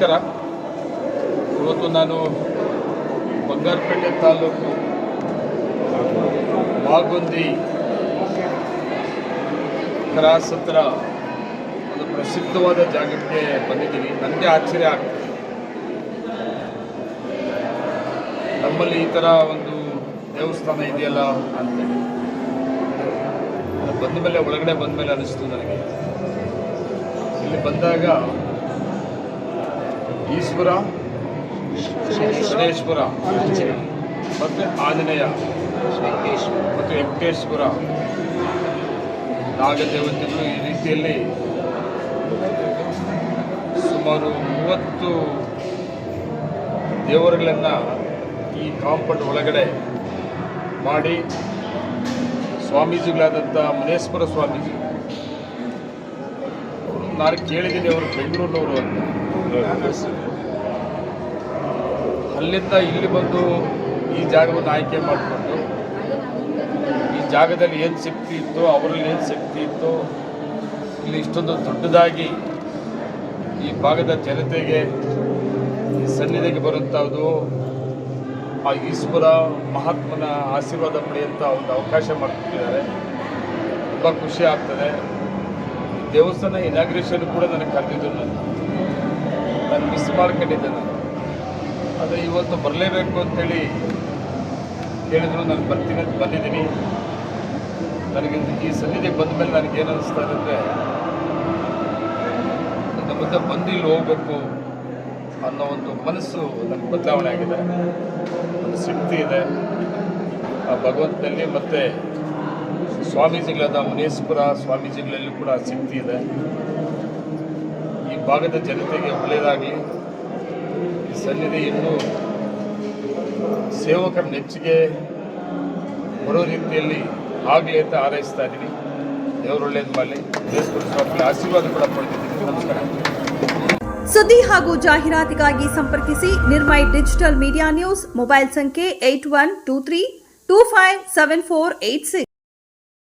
ನಮಸ್ಕಾರ. ಇವತ್ತು ನಾನು ಬಂಗಾರಪೇಟೆ ತಾಲೂಕು ಮಾಗುಂದಿ ಕ್ರಾಸ್ ಹತ್ರ ಒಂದು ಪ್ರಸಿದ್ಧವಾದ ಜಾಗಕ್ಕೆ ಬಂದಿದ್ದೀನಿ. ನನಗೆ ಆಶ್ಚರ್ಯ ಆಗ್ತದೆ. ನಮ್ಮಲ್ಲಿ ಈ ಥರ ಒಂದು ದೇವಸ್ಥಾನ ಇದೆಯಲ್ಲ ಅಂತೇಳಿ ಬಂದ ಮೇಲೆ ಒಳಗಡೆ ಬಂದ ಮೇಲೆ ಅನಿಸ್ತು ನನಗೆ. ಇಲ್ಲಿ ಬಂದಾಗ ಈಶ್ವರ, ಶನೇಶ್ವರ, ಮತ್ತು ಆಂಜನೇಯ, ಮತ್ತು ವೆಂಕಟೇಶ್ವರ. ನಾಗದೇವತೆಗಳು ಈ ರೀತಿಯಲ್ಲಿ ಸುಮಾರು ಮೂವತ್ತು ದೇವರುಗಳನ್ನು ಈ ಕಾಂಪೌಂಡ್ ಒಳಗಡೆ ಮಾಡಿ ಸ್ವಾಮೀಜಿಗಳಾದಂಥ ಮುನೇಶ್ವರ ಸ್ವಾಮೀಜಿ. ನಾನು ಕೇಳಿದ್ದೀನಿ ಅವರು ಬೆಂಗಳೂರಿನವರು ಅಂತ. ಅಲ್ಲಿಂದ ಇಲ್ಲಿ ಬಂದು ಈ ಜಾಗವನ್ನು ಆಯ್ಕೆ ಮಾಡಿಕೊಂಡು, ಈ ಜಾಗದಲ್ಲಿ ಏನು ಶಕ್ತಿ ಇತ್ತು, ಅವರಲ್ಲಿ ಏನು ಶಕ್ತಿ ಇತ್ತು, ಇಲ್ಲಿ ಇಷ್ಟೊಂದು ದೊಡ್ಡದಾಗಿ ಈ ಭಾಗದ ಜನತೆಗೆ, ಈ ಸನ್ನಿಧಿಗೆ ಬರುವಂಥದ್ದು ಆ ಈಶ್ವರ ಮಹಾತ್ಮನ ಆಶೀರ್ವಾದ ಪಡೆಯುವಂಥ ಒಂದು ಅವಕಾಶ ಮಾಡಿಕೊಟ್ಟಿದ್ದಾರೆ. ತುಂಬ ಖುಷಿ ಆಗ್ತದೆ. ದೇವಸ್ಥಾನ ಇನಾಗ್ರೇಷನ್ ಕೂಡ ನನಗೆ ಕರೆದಿದ್ದು ನಾನು. ನಾನು ಮಿಸ್ ಮಾಡ್ಕೊಂಡಿದ್ದೆ ನಾನು. ಆದರೆ ಇವತ್ತು ಬರಲೇಬೇಕು ಅಂತೇಳಿ ಹೇಳಿದ್ರು ನಾನು ಬರ್ತೀನಿ ಅಂತ ಬಂದಿದ್ದೀನಿ. ನನಗೆ ಈ ಸನ್ನಿಧಿಗೆ ಬಂದ ಮೇಲೆ ನನಗೇನು ಅನಿಸ್ತಾ ಇದೆ ಅಂದರೆ, ನನ್ನ ಮುಂದೆ ಬಂದು ಇಲ್ಲಿ ಹೋಗ್ಬೇಕು ಅನ್ನೋ ಒಂದು ಮನಸ್ಸು ನನಗೆ ಬದಲಾವಣೆ ಆಗಿದೆ. ಒಂದು ಶಕ್ತಿ ಇದೆ. ಆ ಭಗವಂತನಲ್ಲಿ ಮತ್ತು ಸ್ವಾಮೀಜಿಗಳಾದ ಮುನೇಶ್ವರ ಸ್ವಾಮೀಜಿಗಳಲ್ಲಿ ಕೂಡ ಶಕ್ತಿ ಇದೆ. ಈ ಭಾಗದ ಜನತೆಗೆ ಒಳ್ಳೆಯದಾಗಲಿ ಈ ಸನ್ನಿಧಿಯನ್ನು ಸೇವಕರ ನೆಚ್ಚಿಗೆ ಬರೋ ರೀತಿಯಲ್ಲಿ ಆಗಲಿ ಅಂತ ಆರೈಸ್ತಾ ಇದ್ದೀನಿ. ದೇವರು ಒಳ್ಳೆಯದು ಮಾಡಲಿ. ದೇವಸ್ಥಾನ ಸ್ವಾಮಿ ಆಶೀರ್ವಾದ ಕೂಡ ಪಡೆದಿದ್ದೀನಿ. ನಮಸ್ಕಾರ. ಸುದ್ದಿ ಹಾಗೂ ಜಾಹೀರಾತಿಗಾಗಿ ಸಂಪರ್ಕಿಸಿ Nirmai digital media news mobile ಸಂಖ್ಯೆ eight one two three two five seven four eight six.